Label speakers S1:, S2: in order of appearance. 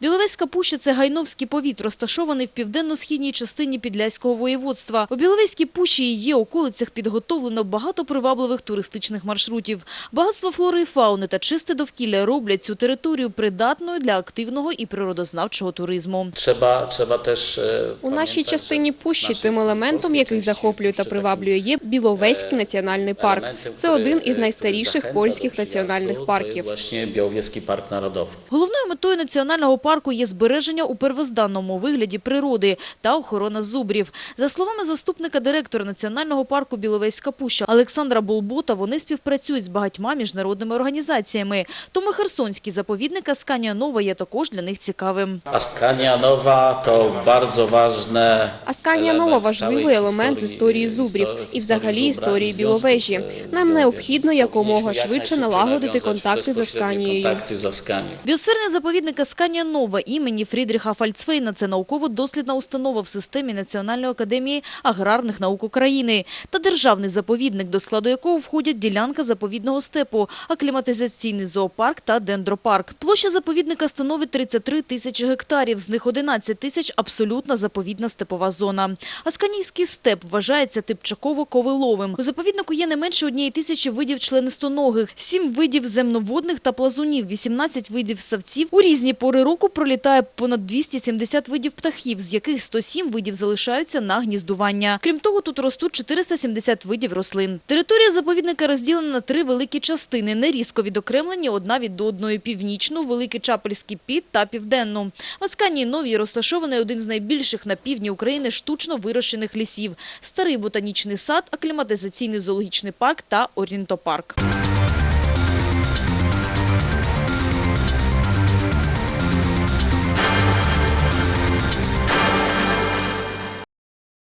S1: Біловезька пуща – це Гайновський повіт, розташований в південно-східній частині Підляського воєводства. У Біловезькій пущі і її околицях підготовлено багато привабливих туристичних маршрутів. Багатство флори і фауни та чисте довкілля роблять цю територію придатною для активного і природознавчого туризму.
S2: Trzeba też e,
S3: У нашій частині пущі тим елементом, який захоплює та приваблює, є Біловезький національний парк. Це один із найстаріших польських національних парків.
S1: Головною метою національного парку є збереження у первозданному вигляді природи та охорона зубрів. За словами заступника директора Національного парку Біловезька Пуща Олександра Болбота, вони співпрацюють з багатьма міжнародними організаціями. Тому Херсонський заповідник Асканія Нова є також для них цікавим.
S2: Askania Nowa to bardzo ważne
S3: Асканія Нова важливий елемент історії зубрів і взагалі історії Біловежі. Нам необхідно якомога швидше налагодити контакти з
S2: безпосередні
S3: Асканією.
S2: контакти з Асканією.
S1: Біосферний заповідник Асканія Нова імені Фрідріха Фальцвейна – це науково-дослідна установа в системі Національної академії аграрних наук України та державний заповідник, до складу якого входять ділянка заповідного степу, акліматизаційний зоопарк та дендропарк. Площа заповідника становить 33 тисячі гектарів, з них 11 тисяч – абсолютна заповідна степова зона. Асканійський степ вважається типчаково-ковиловим. У заповіднику є не менше однієї тисячі видів членистоногих, сім видів земноводних та плазунів, 18 видів савців. У різні пори року пролітає понад 270 видів птахів, з яких 107 видів залишаються на гніздування. Крім того, тут ростуть 470 видів рослин. Територія заповідника розділена на три великі частини, нерізко відокремлені одна від одної – північну, Великий Чапельський під та південну. В Асканії Новій розташований один з найбільших на півдні України штучно вирощених лісів – старий ботанічний сад, акліматизаційний зоологічний парк та орнітопарк.